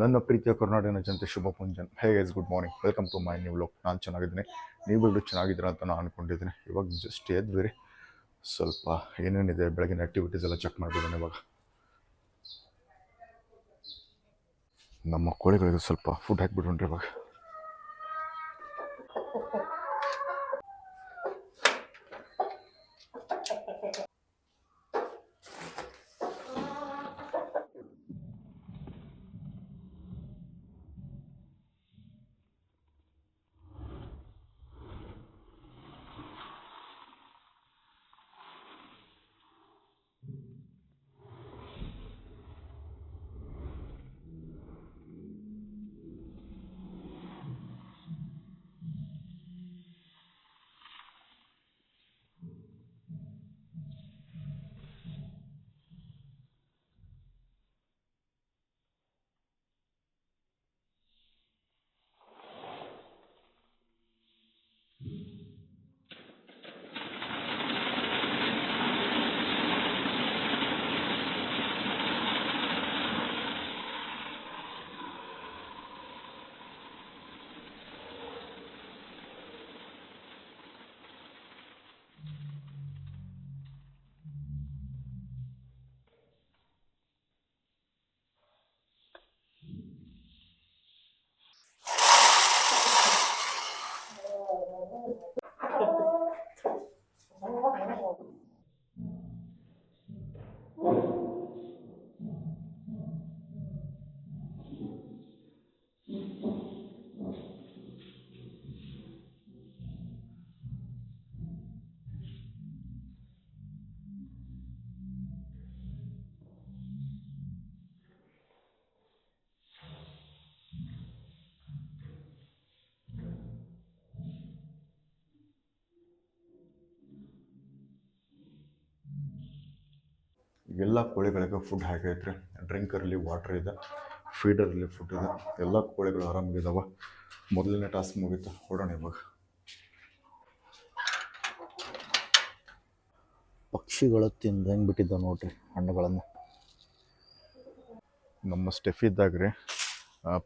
ನನ್ನ ಪ್ರೀತಿಯ ಕರ್ನಾಟಕನ ಜನತೆ ಶುಭ ಪುಂಜನ್ hey guys good morning welcome to my new vlog ನಾನು ಚೆನ್ನಾಗಿದ್ದೀನಿ. ನೀವೆಲ್ಲರೂ ಚೆನ್ನಾಗಿದ್ದೀರಾ ಅಂತ ನಾನು ಅಂದ್ಕೊಂಡಿದ್ದೀನಿ ಇವಾಗ ಜಸ್ಟ್ ಎದ್ವಿರಿ ಸ್ವಲ್ಪ ಏನೇನಿದೆ, ಬೆಳಗಿನ ಆ್ಯಕ್ಟಿವಿಟೀಸ್ ಎಲ್ಲ ಚೆಕ್ ಮಾಡಿಬಿಡೋಣ ಇವಾಗ. ನಮ್ಮ ಕೋಳಿಗಳಿಗೆ ಸ್ವಲ್ಪ ಫುಡ್ ಹಾಕ್ಬಿಡೋಣ್ರಿ ಇವಾಗ. ಎಲ್ಲ ಕೋಳಿಗಳಿಗೆ ಫುಡ್ ಹಾಕೈತ್ರಿ ಡ್ರಿಂಕರಲ್ಲಿ ವಾಟರ್ ಇದೆ ಫೀಡರಲ್ಲಿ ಫುಡ್ ಇದೆ, ಎಲ್ಲ ಕೋಳಿಗಳು ಆರಾಮಾಗಿದ್ದಾವೆ ಮೊದಲನೇ ಟಾಸ್ಕ್ ಮುಗೀತು, ಹೊಡೋಣ ಇವಾಗ. ಪಕ್ಷಿಗಳು ತಿಂದಂಗೆ ಬಿಟ್ಟಿದ್ದಾವೆ ನೋಡ್ರಿ ಹಣ್ಣುಗಳನ್ನು? ನಮ್ಮ ಸ್ಟೆಫ್ ಇದ್ದಾಗ ರೀ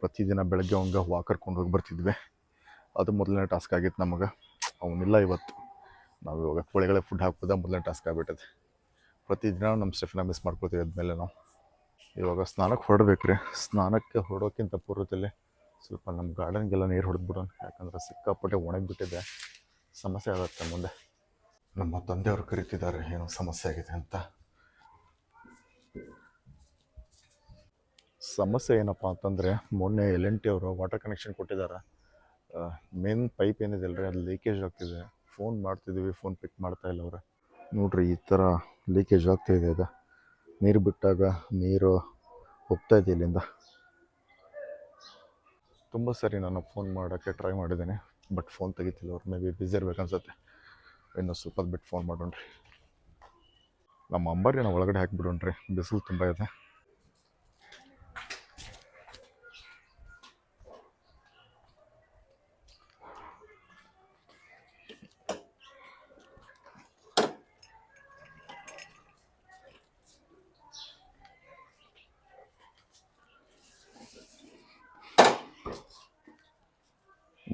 ಪ್ರತಿದಿನ ಬೆಳಗ್ಗೆ ಅವಂಗೆ ವಾಕ್ ಕರ್ಕೊಂಡು ಹೋಗಿ ಬರ್ತಿದ್ವಿ. ಅದು ಮೊದಲನೇ ಟಾಸ್ಕ್ ಆಗಿತ್ತು ನಮಗೆ. ಅವನಿಲ್ಲ ಇವತ್ತು. ನಾವು ಇವಾಗ ಕೋಳಿಗಳೇ ಫುಡ್ ಹಾಕೋದ ಮೊದಲನೇ ಟಾಸ್ಕ್ ಆಗಿಬಿಟ್ಟದೆ ಪ್ರತಿದಿನ ನಮ್ಮ ಸ್ಟೆಫ್ನ ಮಿಸ್ ಮಾಡ್ಕೋತೀವಿ ಅದ್ಮೇಲೆ ನಾವು. ಇವಾಗ ಸ್ನಾನಕ್ಕೆ ಹೊರಡ್ಬೇಕು ರೀ. ಸ್ನಾನಕ್ಕೆ ಹೊರಡೋಕ್ಕಿಂತ ಪೂರ್ವದಲ್ಲಿ ಸ್ವಲ್ಪ ನಮ್ಮ ಗಾರ್ಡನ್ಗೆಲ್ಲ ನೀರು ಹೊಡೆದ್ಬಿಡೋಣ. ಯಾಕಂದ್ರೆ ಸಿಕ್ಕಾಪಟ್ಟೆ ಒಣಗಿಬಿಟ್ಟಿದೆ. ಸಮಸ್ಯೆ ಆಗುತ್ತೆ ಮುಂದೆ. ನಮ್ಮ ತಂದೆಯವರು ಕರಿತಿದ್ದಾರೆ, ಏನು ಸಮಸ್ಯೆ ಆಗಿದೆ ಅಂತ. ಸಮಸ್ಯೆ ಏನಪ್ಪ ಅಂತಂದರೆ, ಮೊನ್ನೆ ಎಲ್ ಎನ್ ಟಿ ಅವರು ವಾಟರ್ ಕನೆಕ್ಷನ್ ಕೊಟ್ಟಿದ್ದಾರೆ. ಮೇನ್ ಪೈಪ್ ಏನಿದೆ ಅಲ್ರಿ? ಅದು ಲೀಕೇಜ್ ಆಗ್ತಿದೆ. ಫೋನ್ ಮಾಡ್ತಿದ್ದೀವಿ ಫೋನ್ ಪಿಕ್ ಮಾಡ್ತಾ ಇಲ್ಲ ಅವ್ರೆ. ನೋಡ್ರಿ, ಈ ಥರ ಲೀಕೇಜ್ ಆಗ್ತಾಯಿದೆ ಅದು ನೀರು ಬಿಟ್ಟಾಗ ನೀರು ಹೋಗ್ತಾ ಇದೆ ಇಲ್ಲಿಂದ. ತುಂಬ ಸರಿ ನಾನು ಫೋನ್ ಮಾಡೋಕ್ಕೆ ಟ್ರೈ ಮಾಡಿದ್ದೇನೆ ಬಟ್ ಫೋನ್ ತೆಗಿತಿಲ್ಲ ಅವ್ರು. ಮೇ ಬಿ ಬ್ಯುಸಿ ಇರ್ಬೇಕು ಅನ್ಸುತ್ತೆ. ಇನ್ನು ಸ್ವಲ್ಪ ಬಿಟ್ಟು ಫೋನ್ ಮಾಡೋಣ್ರಿ. ನಮ್ಮ ಅಂಬಾರಿನ ಒಳಗಡೆ ಹಾಕಿಬಿಡೋಣ್ರಿ. ಬಿಸಿಲು ತುಂಬ ಇದೆ.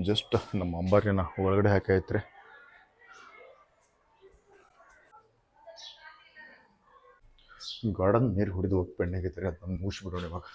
ಜಸ್ಟ್ ನಮ್ಮ ಅಂಬಾರಿನ ಒಳಗಡೆ ಹಾಕೈತ್ರಿ ಗಾರ್ಡನ್ ನೀರು ಹೊಡೆದು ಹೋಗಿ ಅದು ಮೂಸ್ ಮುಗಿಸ್ಬಿಡೋಣ ಇವಾಗ.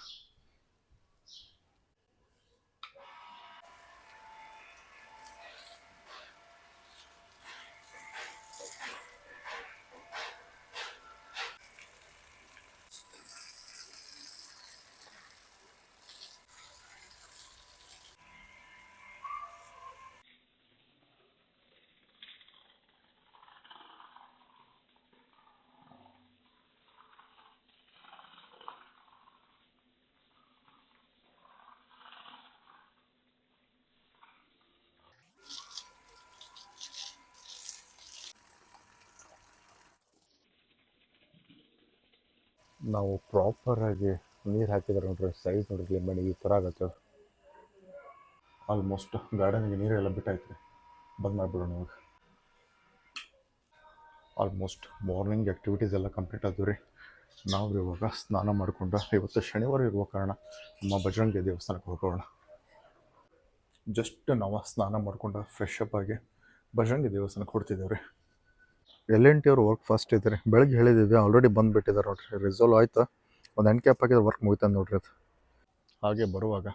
ನಾವು ಪ್ರಾಪರಾಗಿ ನೀರು ಹಾಕಿದ್ರೆ ನೋಡ್ರಿ ಸೈಜ್ ನೋಡ್ರಿ ಮನೆ ಈ ಥರ ಆಗುತ್ತೆ. ಆಲ್ಮೋಸ್ಟ್ ಗಾರ್ಡನಿಗೆ ನೀರೆಲ್ಲ ಬಿಟ್ಟಾಯ್ತು ರೀ ಬಂದ್ ಮಾಡಿಬಿಡೋಣ ಇವಾಗ. ಆಲ್ಮೋಸ್ಟ್ ಮಾರ್ನಿಂಗ್ ಆ್ಯಕ್ಟಿವಿಟೀಸ್ ಎಲ್ಲ ಕಂಪ್ಲೀಟ್ ಆದವು ರೀ. ನಾವು ಇವಾಗ ಸ್ನಾನ ಮಾಡಿಕೊಂಡು, ಇವತ್ತು ಶನಿವಾರ ಇರುವ ಕಾರಣ ನಮ್ಮ ಬಜರಂಗಿ ದೇವಸ್ಥಾನಕ್ಕೆ ಹೋಗೋಣ. ಜಸ್ಟ್ ನಾವು ಸ್ನಾನ ಮಾಡಿಕೊಂಡು ಫ್ರೆಶ್ ಅಪ್ ಆಗಿ ಬಜರಂಗಿ ದೇವಸ್ಥಾನಕ್ಕೆ ಹೊಡ್ತಿದ್ದೇವೆ ರೀ ಎಲ್ ಎನ್ ಟಿ ಅವ್ರು ವರ್ಕ್ ಫಾಸ್ಟ್ ಇದ್ದಾರೆ. ಬೆಳಗ್ಗೆ ಹೇಳಿದ್ದೀವಿ ಆಲ್ರೆಡಿ ಬಂದುಬಿಟ್ಟಿದ್ದಾರೆ ನೋಡಿರಿ. ರಿಸಲ್ವ್ ಆಯಿತು? ಒಂದು ಎಂಡ್ ಕ್ಯಾಪ್ ಹಾಕಿದ್ರೆ ವರ್ಕ್ ಮುಗಿತಾನೆ ನೋಡಿರಿ ಅದು. ಹಾಗೆ ಬರುವಾಗ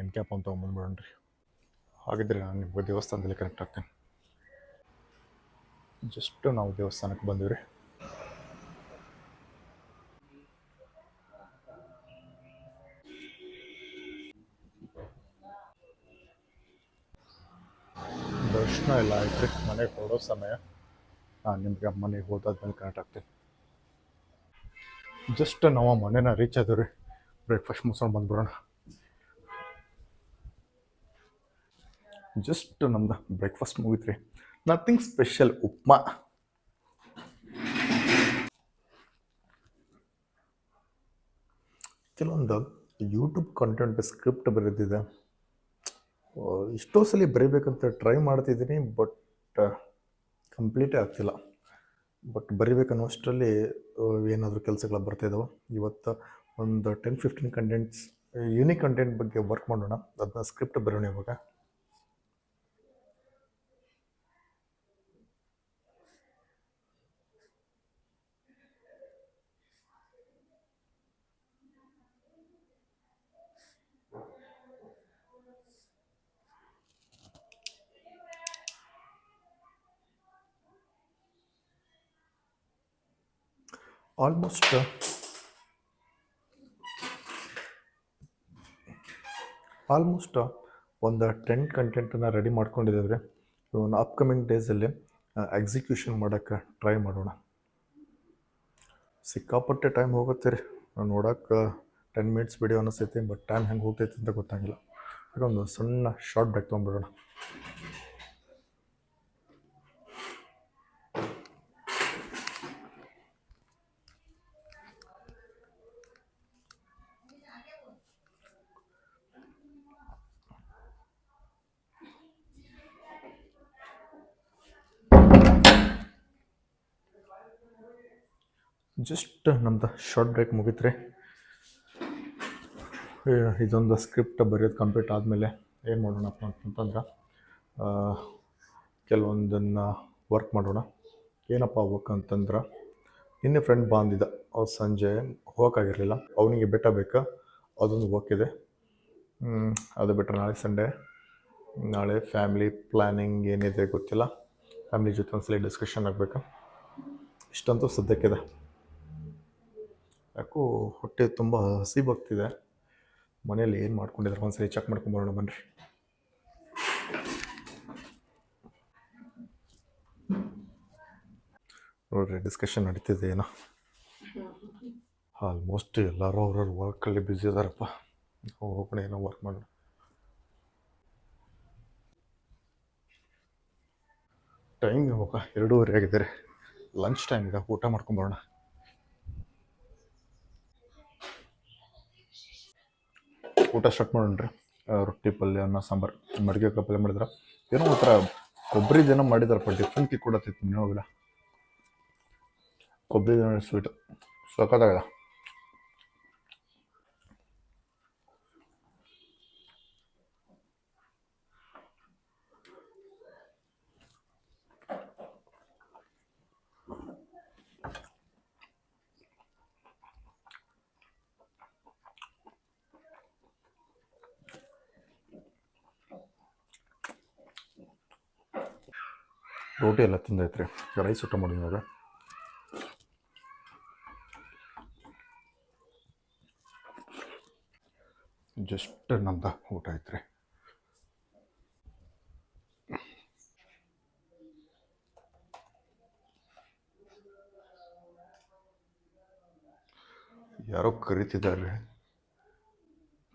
ಎಂಡ್ ಕ್ಯಾಪ್ ಅಂತ ರೀ ಹಾಗಿದ್ರೆ ನಾನು ನಿಮ್ಗೆ ದೇವಸ್ಥಾನದಲ್ಲಿ ಕನೆಕ್ಟ್ ಆಗ್ತೇನೆ. ಜಸ್ಟ್ ನಾವು ದೇವಸ್ಥಾನಕ್ಕೆ ಬಂದಿವಿ ದರ್ಶನ ಎಲ್ಲ ಆಯ್ತು ರೀ. ಮನೆಗೆ ಹೊರಡೋ ಸಮಯ. ನಿಮಗೆ ಮನೆಗೆ ಹೋದಾದ್ಮೇಲೆ ಕನೆಕ್ಟ್ ಆಗ್ತೀನಿ ಜಸ್ಟ್ ನಾವು ಮನೆನ ರೀಚ್ ಆದವು ರೀ ಬ್ರೇಕ್ಫಾಸ್ಟ್ ಮುಗಿಸ್ಕೊಂಡು ಬಂದ್ಬಿಡೋಣ. ಜಸ್ಟ್ ನಮ್ದು ಬ್ರೇಕ್ಫಾಸ್ಟ್ ಮುಗಿತ್ರಿ. Nothing special upma. ಕೆಲವೊಂದು ಯೂಟ್ಯೂಬ್ ಕಂಟೆಂಟ್ ಸ್ಕ್ರಿಪ್ಟ್ ಬರೆದಿದೆ. ಎಷ್ಟೋ ಸಲ ಬರೀಬೇಕಂತ ಟ್ರೈ ಮಾಡ್ತಿದ್ದೀನಿ ಬಟ್ ಕಂಪ್ಲೀಟೇ ಆಗ್ತಿಲ್ಲ. ಬಟ್ ಬರಿಬೇಕನ್ನೋಷ್ಟರಲ್ಲಿ ಏನಾದರೂ ಕೆಲಸಗಳು ಬರ್ತಾಯಿದ್ದಾವೆ ಇವತ್ತು ಒಂದು ten fifteen contents unique content ಬಗ್ಗೆ ವರ್ಕ್ ಮಾಡೋಣ. ಅದನ್ನ ಸ್ಕ್ರಿಪ್ಟ್ ಬರೋಣ ಇವಾಗ. ಆಲ್ಮೋಸ್ಟ್ ಆಲ್ಮೋಸ್ಟ್ ಒಂದು ಟೆನ್ ಕಂಟೆಂಟನ್ನು ರೆಡಿ ಮಾಡ್ಕೊಂಡಿದ್ದೇವೆ ಇವನ್ ಅಪ್ಕಮಿಂಗ್ ಡೇಸಲ್ಲಿ ಎಕ್ಸಿಕ್ಯೂಷನ್ ಮಾಡೋಕ್ಕೆ ಟ್ರೈ ಮಾಡೋಣ. ಸಿಕ್ಕಾಪಟ್ಟೆ ಟೈಮ್ ಹೋಗುತ್ತೆ ರೀ. ನೋಡೋಕ್ಕೆ ಟೆನ್ ಮಿನಿಟ್ಸ್ ವಿಡಿಯೋ ಅನಿಸ್ತೈತಿ ಬಟ್ ಟೈಮ್ ಹೆಂಗೆ ಹೋಗ್ತೈತಿ ಅಂತ ಗೊತ್ತಾಗಿಲ್ಲ. ಅದೊಂದು ಒಂದು ಸಣ್ಣ ಶಾರ್ಟ್ ಬ್ರೇಕ್ ತೊಗೊಂಡ್ಬಿಡೋಣ. ಜಸ್ಟ್ ನಮ್ದು ಶಾರ್ಟ್ ಬ್ರೇಕ್ ಮುಗಿತ್ರಿ ಇದೊಂದು ಸ್ಕ್ರಿಪ್ಟ್ ಬರೆಯೋದು ಕಂಪ್ಲೀಟ್ ಆದಮೇಲೆ ಏನು ಮಾಡೋಣಪ್ಪ ಅಂತಂತಂದ್ರೆ ಕೆಲವೊಂದನ್ನು ವರ್ಕ್ ಮಾಡೋಣ. ಏನಪ್ಪ ವರ್ಕ್ ಅಂತಂದ್ರೆ, ನಿನ್ನೆ ಫ್ರೆಂಡ್ ಬಂದಿದ್ದ, ಅವ್ರು ಸಂಜೆ ಹೋಗೋಕ್ಕಾಗಿರಲಿಲ್ಲ ಅವನಿಗೆ ಬೆಟ್ಟ ಬೇಕಾ? ಅದೊಂದು ವರ್ಕ್ ಇದೆ. ಅದು ಬಿಟ್ಟರೆ ನಾಳೆ ಸಂಡೆ ನಾಳೆ ಫ್ಯಾಮಿಲಿ ಪ್ಲ್ಯಾನಿಂಗ್ ಏನಿದೆ ಗೊತ್ತಿಲ್ಲ. ಫ್ಯಾಮಿಲಿ ಜೊತೆ ಒಂದ್ಸಲ ಡಿಸ್ಕಷನ್ ಆಗಬೇಕಾ? ಇಷ್ಟಂತೂ ಸದ್ಯಕ್ಕಿದೆ ಯಾಕೋ ಹೊಟ್ಟೆ ತುಂಬ ಹಸಿ ಬಗ್ತಿದೆ ಮನೇಲಿ ಏನು ಮಾಡ್ಕೊಂಡಿದ್ದಾರೆ ಒಂದ್ಸರಿ ಚೆಕ್ ಮಾಡ್ಕೊಂಬರೋಣ ಬನ್ನಿರಿ ನೋಡ್ರಿ ಡಿಸ್ಕಷನ್ ನಡೀತಿದೆ ಏನೋ. ಆಲ್ಮೋಸ್ಟ್ ಎಲ್ಲರೂ ಅವ್ರವ್ರ ವರ್ಕಲ್ಲಿ ಬ್ಯುಸಿ ಇದಾರಪ್ಪ. ಹೋಗೋಣ, ಏನೋ ವರ್ಕ್ ಮಾಡೋಣ. ಟೈಮ್ ಇವಾಗ ಎರಡೂವರೆ ಆಗಿದ್ದಾರೆ. ಲಂಚ್ ಟೈಮ್ ಈಗ ಊಟ ಮಾಡ್ಕೊಂಬರೋಣ. ಊಟ ಸ್ಟಾರ್ಟ್ ಮಾಡೋಣ ರೀ ರೊಟ್ಟಿ, ಪಲ್ಯ, ಅನ್ನ, ಸಾಂಬಾರು ಮಡಿಕೆ ಪಲ್ಯ ಮಾಡಿದ್ರೆ. ಏನೋ ಒಂಥರ ಕೊಬ್ಬರಿದೇನೋ ಮಾಡಿದಾರಪ್ಪ ಡಿಫ್ರೆಂಟ್ ಕೂಡ ಕೊಡತ್ತೈತಿ ಹೋಗಿಲ್ಲ ಕೊಬ್ಬರಿ ಸ್ವೀಟ್ ಸಖತ್ತಾಗದ? ರೋಟಿ ಎಲ್ಲ ತಿಂದೈತ್ರಿ. ರೈಸ್ ಊಟ ಮಾಡಿ ಇವಾಗ. ಜಸ್ಟ್ ನಮ್ದು ಊಟ ಐತ್ರಿ ಯಾರೋ ಕರಿತಿದ್ದಾರೆ.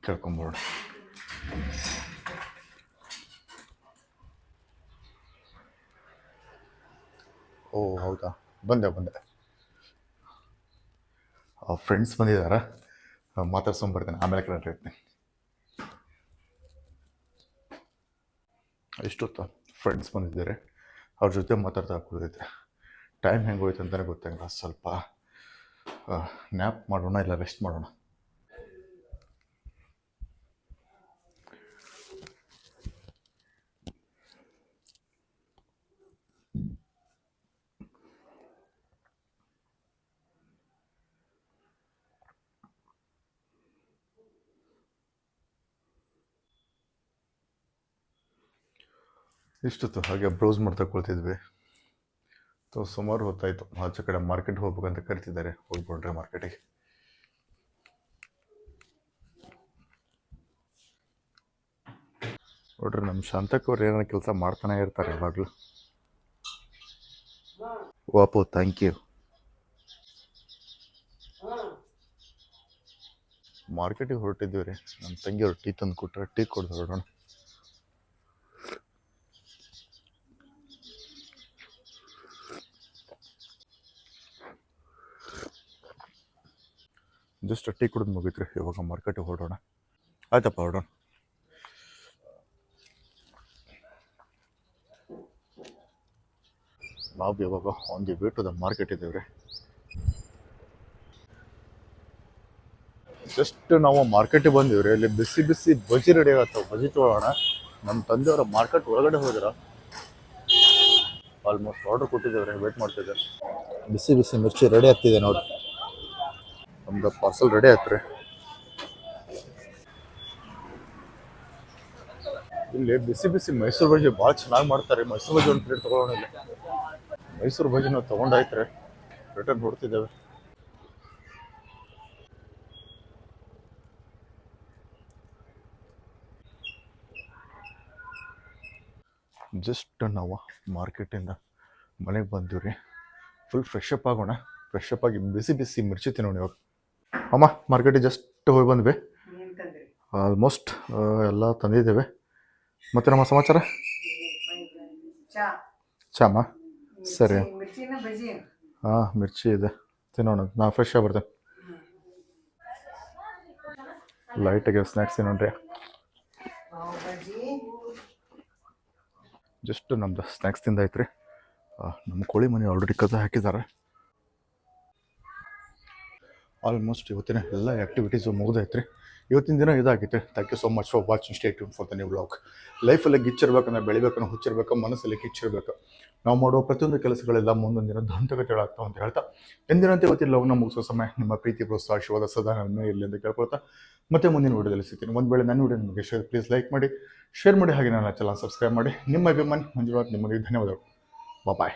ಕೇಳ್ಕೊಂಬೋಣ ಓ, ಹೌದಾ? ಬಂದೆ ಬಂದೆ. ಫ್ರೆಂಡ್ಸ್ ಬಂದಿದ್ದಾರಾ ಮಾತಾಡ್ಸ್ಕೊಂಬರ್ತೇನೆ ಆಮೇಲೆ ಕರೆಕ್ಟ್ ಇರ್ತೀನಿ ಎಷ್ಟೊತ್ತು? ಫ್ರೆಂಡ್ಸ್ ಬಂದಿದ್ದಾರೆ. ಅವ್ರ ಜೊತೆ ಮಾತಾಡ್ತಾ ಕೂತಿದ್ದೆ. ಟೈಮ್ ಹೆಂಗೆ ಹೋಯ್ತು ಅಂತಲೇ ಗೊತ್ತಾಗಲ್ಲ ಸ್ವಲ್ಪ ನ್ಯಾಪ್ ಮಾಡೋಣ ಇಲ್ಲ ರೆಸ್ಟ್ ಮಾಡೋಣ? ಇಷ್ಟೊತ್ತು ಹಾಗೆ ಬ್ರೌಸ್ ಮಾಡ್ತಾ ತೊ ಸೊ ಸುಮಾರು ಹೊತ್ತಾಯಿತು. ಆಚೆ ಕಡೆ ಮಾರ್ಕೆಟ್ ಹೋಗ್ಬೇಕಂತ ಕರಿತಿದ್ದಾರೆ. ಹೋಗ್ಬಿಟ್ರೆ ಮಾರ್ಕೆಟಿಗೆ ನೋಡ್ರಿ ನಮ್ಮ ಶಾಂತಕ್ಕವ್ರು ಏನಾರ ಕೆಲಸ ಮಾಡ್ತಾನೆ ಇರ್ತಾರೆ ಯಾವಾಗಲೂ ವಾಪು ಥ್ಯಾಂಕ್ ಯು ಮಾರ್ಕೆಟಿಗೆ ಹೊರಟಿದ್ದೀವಿ ರೀ. ನಮ್ಮ ತಂಗಿಯವ್ರು ಟೀ ತಂದು ಕೊಟ್ಟರೆ ಟೀ ಕೊಡ್ದು ಹೊರಡೋಣ ಜಸ್ಟ್ ಟೀ ಕುಡಿದು ಮುಗಿತ್ರಿ. ಇವಾಗ ಮಾರ್ಕೆಟಿಗೆ ಹೊರಡೋಣ. ಆಯ್ತಪ್ಪ ಹೊರಡೋಣ. ನಾವು ಇವಾಗ ಒಂದು ದಿ ದ ಮಾರ್ಕೆಟ್ ಇದ್ದೇವೆ ರೀ ಜಸ್ಟ್ ನಾವು ಮಾರ್ಕೆಟಿಗೆ ಬಂದಿವ್ರಿ. ಅಲ್ಲಿ ಬಿಸಿ ಬಿಸಿ ಬಜಿ ರೆಡಿ ಆಗತ್ತ. ಬಜಿ ತೊಗೊಳ್ಳೋಣ ನಮ್ಮ ತಂದೆಯವರ ಮಾರ್ಕೆಟ್ ಒಳಗಡೆ ಹೋದ್ರ ಆಲ್ಮೋಸ್ಟ್ ಆರ್ಡರ್ ಕೊಟ್ಟಿದ್ದೇವ್ರಿ. ವೇಟ್ ಮಾಡ್ತಿದ್ದೆ ಬಿಸಿ ಬಿಸಿ ಮಿರ್ಚಿ ರೆಡಿ ಆಗ್ತಿದೆ ನೋಡಿ ನಮ್ದು ಪಾರ್ಸಲ್ ರೆಡಿ ಆಯ್ತು ರೀ. ಇಲ್ಲಿ ಬಿಸಿ ಬಿಸಿ ಮೈಸೂರು ಬಜ್ಜಿ ಭಾಳ ಚೆನ್ನಾಗಿ ಮಾಡ್ತಾರೆ ಮೈಸೂರು ಬಜ್ಜಿ ಒಂದು ಪ್ಲೇಟ್ ತೊಗೊಳ್ಳೋಣ ಇಲ್ಲಿ. ಮೈಸೂರು ಬಜ್ಜಿ ನಾವು ತೊಗೊಂಡಾಯ್ತು ರಿಟರ್ನ್ ನೋಡ್ತಿದ್ದೇವೆ. ಜಸ್ಟ್ ನಾವು ಮಾರ್ಕೆಟಿಂದ ಮನೆಗೆ ಬಂದಿವ್ರಿ ಫುಲ್ ಫ್ರೆಶ್ ಅಪ್ ಆಗೋಣ. ಫ್ರೆಶ್ ಅಪ್ ಆಗಿ ಬಿಸಿ ಬಿಸಿ ಮಿರ್ಚಿ ತಿನ್ನೋಣ ಇವಾಗ. ಅಮ್ಮ ಮಾರ್ಕೆಟಿಗೆ ಜಸ್ಟ್ ಹೋಗಿ ಬಂದ್ವಿ. ಆಲ್ಮೋಸ್ಟ್ ಎಲ್ಲ ತಂದಿದ್ದೇವೆ. ಮತ್ತೆ ನಮ್ಮ ಸಮಾಚಾರ? ಚಾ. ಚಾಮ ಸರಿ. ಹಾಂ ಮಿರ್ಚಿ ಇದೆ. ತಿನ್ನೋಣ ನಾ ಫ್ರೆಶ್ ಆಗಿ ಬರ್ತೇನೆ. ಲೈಟಾಗಿ ಸ್ನ್ಯಾಕ್ಸ್ ತಿನ್ನೋಣ್ರಿ. ಜಸ್ಟ್ ನಮ್ದು ಸ್ನ್ಯಾಕ್ಸ್ ತಿಂದಾಯ್ತು ರೀ ನಮ್ಮ ಕೋಳಿ ಮನೆ ಆಲ್ರೆಡಿ ಕದ ಹಾಕಿದ್ದಾರೆ. ಆಲ್ಮೋಸ್ಟ್ ಇವತ್ತಿನ ಎಲ್ಲ ಆ್ಯಕ್ಟಿವಿಟೀಸು ಮುಗಿದೈತೆ ರೀ ಇವತ್ತಿನ ದಿನ ಇದಾಗಿತ್ತು thank you so much for watching stay tuned for the new blog ಲೈಫಲ್ಲಿ ಗಿಚ್ಚಿರ್ಬೇಕಂದ್ರೆ ಬೆಳಿಬೇಕನ್ನೋ ಹುಚ್ಚಿರ್ಬೇಕು, ಮನಸ್ಸಲ್ಲಿ ಕಿಚ್ಚಿರ್ಬೇಕು. ನಾವು ಮಾಡುವ ಪ್ರತಿಯೊಂದು ಕೆಲಸಗಳೆಲ್ಲ ಮುಂದೊಂದು ದಿನ ದಂತಗತಿಗಳಾಗ್ತಾವೆ ಅಂತ ಹೇಳ್ತಾ. ಎಂದಿನಂತೆ ಇವತ್ತಿನ ಲವ್ನ ಮುಗಿಸೋ ಸಮಯ ನಿಮ್ಮ ಪ್ರೀತಿ, ಪ್ರೋತ್ಸಾಹ, ಆಶೀರ್ವಾದ ಸದಾ ನನ್ನ ಇರಲಿ ಅಂತ ಕೇಳ್ಕೊಳ್ತಾ. ಮತ್ತೆ ಮುಂದಿನ ವಿಡಿಯೋದಲ್ಲಿ ಸಿಗ್ತೀನಿ. ಒಂದು ವೇಳೆ ನನ್ನ ವಿಡಿಯೋ ನಿಮಗೆ ಶೇರ್ ಪ್ಲೀಸ್ ಲೈಕ್ ಮಾಡಿ. ಶೇರ್ ಮಾಡಿ ಹಾಗೆ ನನ್ನ ಚಾನಲ್ ಸಬ್ಸ್ಕ್ರೈಬ್ ಮಾಡಿ. ನಿಮ್ಮ ಅಭಿಮಾನಿ ಮಂಜುನಾಥ್, ನಿಮಗೆ ಧನ್ಯವಾದಗಳು. ಬಾಯ್